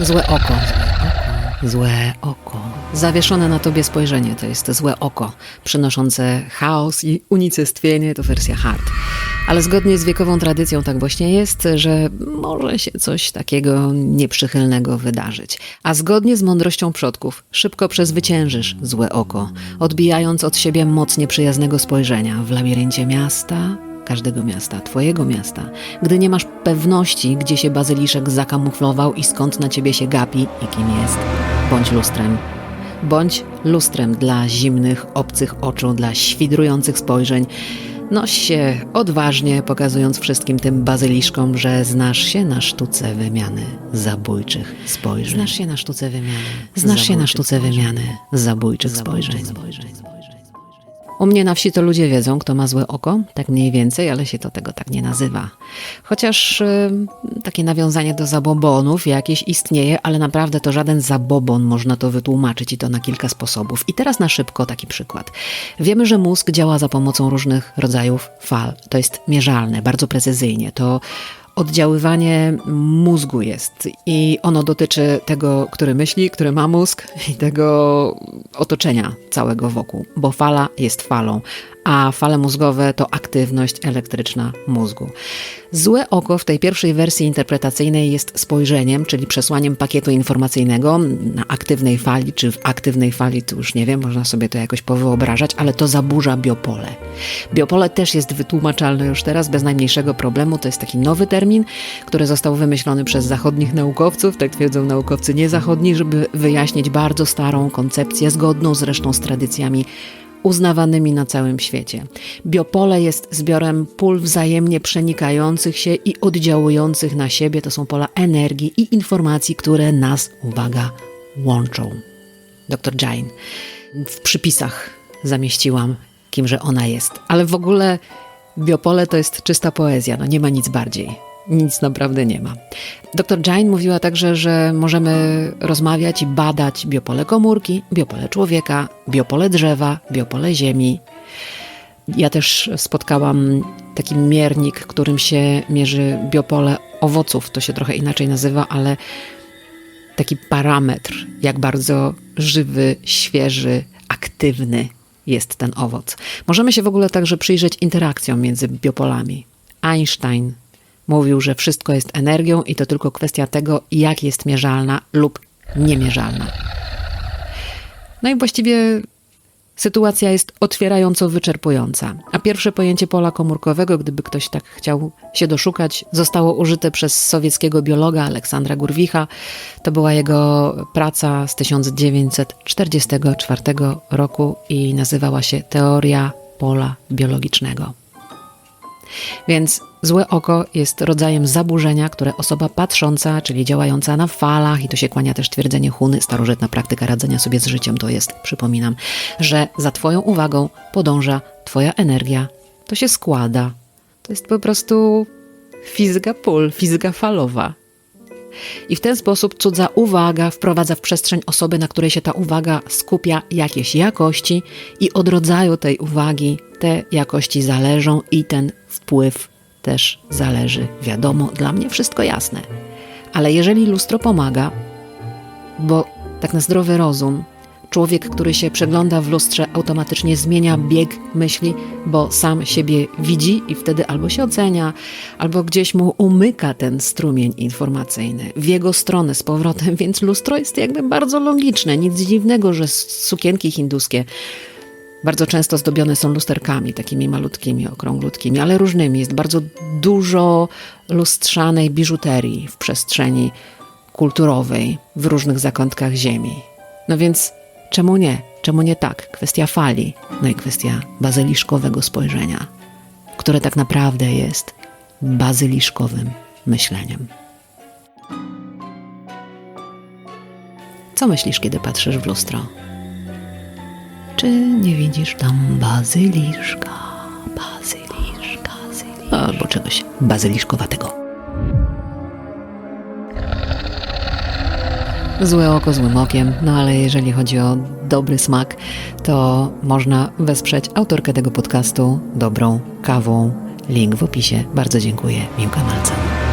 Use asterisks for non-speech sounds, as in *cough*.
Złe oko. Złe oko. Zawieszone na tobie spojrzenie to jest złe oko, przynoszące chaos i unicestwienie to wersja hard. Ale zgodnie z wiekową tradycją tak właśnie jest, że może się coś takiego nieprzychylnego wydarzyć. A zgodnie z mądrością przodków, szybko przezwyciężysz złe oko, odbijając od siebie moc nieprzyjaznego spojrzenia w labiryncie miasta, każdego miasta, twojego miasta, gdy nie masz pewności, gdzie się bazyliszek zakamuflował i skąd na ciebie się gapi i kim jest. Bądź lustrem. Bądź lustrem dla zimnych, obcych oczu, dla świdrujących spojrzeń. Noś się odważnie, pokazując wszystkim tym bazyliszkom, że znasz się na sztuce wymiany zabójczych spojrzeń. Znasz się na sztuce wymiany. Znasz się na sztuce wymiany zabójczych spojrzeń. U mnie na wsi to ludzie wiedzą, kto ma złe oko, tak mniej więcej, ale się to tego tak nie nazywa. Chociaż y, takie nawiązanie do zabobonów jakieś istnieje, ale naprawdę to żaden zabobon można to wytłumaczyć i to na kilka sposobów. I teraz na szybko taki przykład. Wiemy, że mózg działa za pomocą różnych rodzajów fal. To jest mierzalne, bardzo precyzyjnie. To oddziaływanie mózgu jest i ono dotyczy tego, który myśli, który ma mózg i tego otoczenia całego wokół, bo fala jest falą, a fale mózgowe to aktywność elektryczna mózgu. Złe oko w tej pierwszej wersji interpretacyjnej jest spojrzeniem, czyli przesłaniem pakietu informacyjnego na aktywnej fali, czy w aktywnej fali, to już nie wiem, można sobie to jakoś powyobrażać, ale to zaburza biopole. Biopole też jest wytłumaczalne już teraz bez najmniejszego problemu. To jest taki nowy termin, który został wymyślony przez zachodnich naukowców, tak twierdzą naukowcy niezachodni, żeby wyjaśnić bardzo starą koncepcję, zgodną zresztą z tradycjami uznawanymi na całym świecie. Biopole jest zbiorem pól wzajemnie przenikających się i oddziałujących na siebie. To są pola energii i informacji, które nas, uwaga, łączą. Dr Jain. W przypisach zamieściłam, kimże ona jest. Ale w ogóle biopole to jest czysta poezja, no nie ma nic bardziej. Nic naprawdę nie ma. Dr Jain mówiła także, że możemy rozmawiać i badać biopole komórki, biopole człowieka, biopole drzewa, biopole ziemi. Ja też spotkałam taki miernik, którym się mierzy biopole owoców. To się trochę inaczej nazywa, ale taki parametr, jak bardzo żywy, świeży, aktywny jest ten owoc. Możemy się w ogóle także przyjrzeć interakcjom między biopolami. Einstein Mówił, że wszystko jest energią i to tylko kwestia tego, jak jest mierzalna lub niemierzalna. No i właściwie sytuacja jest otwierająco wyczerpująca. A pierwsze pojęcie pola komórkowego, gdyby ktoś tak chciał się doszukać, zostało użyte przez sowieckiego biologa Aleksandra Gurwicha. To była jego praca z 1944 roku i nazywała się Teoria pola biologicznego. Więc złe oko jest rodzajem zaburzenia, które osoba patrząca, czyli działająca na falach, i to się kłania też twierdzenie Huny, starożytna praktyka radzenia sobie z życiem to jest, przypominam, że za Twoją uwagą podąża Twoja energia, to się składa. To jest po prostu fizyka pól, fizyka falowa. I w ten sposób cudza uwaga wprowadza w przestrzeń osoby, na której się ta uwaga skupia, jakieś jakości, i od rodzaju tej uwagi te jakości zależą i ten wpływ też zależy. Wiadomo, dla mnie wszystko jasne. Ale jeżeli lustro pomaga, bo tak na zdrowy rozum, człowiek, który się przegląda w lustrze, automatycznie zmienia bieg myśli, bo sam siebie widzi i wtedy albo się ocenia, albo gdzieś mu umyka ten strumień informacyjny w jego stronę z powrotem, *laughs* więc lustro jest jakby bardzo logiczne. Nic dziwnego, że sukienki hinduskie bardzo często zdobione są lusterkami, takimi malutkimi, okrąglutkimi, ale różnymi. Jest bardzo dużo lustrzanej biżuterii w przestrzeni kulturowej w różnych zakątkach ziemi. No więc czemu nie? Czemu nie tak? Kwestia fali, no i kwestia bazyliszkowego spojrzenia, które tak naprawdę jest bazyliszkowym myśleniem. Co myślisz, kiedy patrzysz w lustro? Czy nie widzisz tam bazyliszka, bazyliszka, bazyliszka albo czegoś bazyliszkowatego? Złe oko złym okiem, no ale jeżeli chodzi o dobry smak, to można wesprzeć autorkę tego podcastu dobrą kawą. Link w opisie. Bardzo dziękuję. Miłka Malca.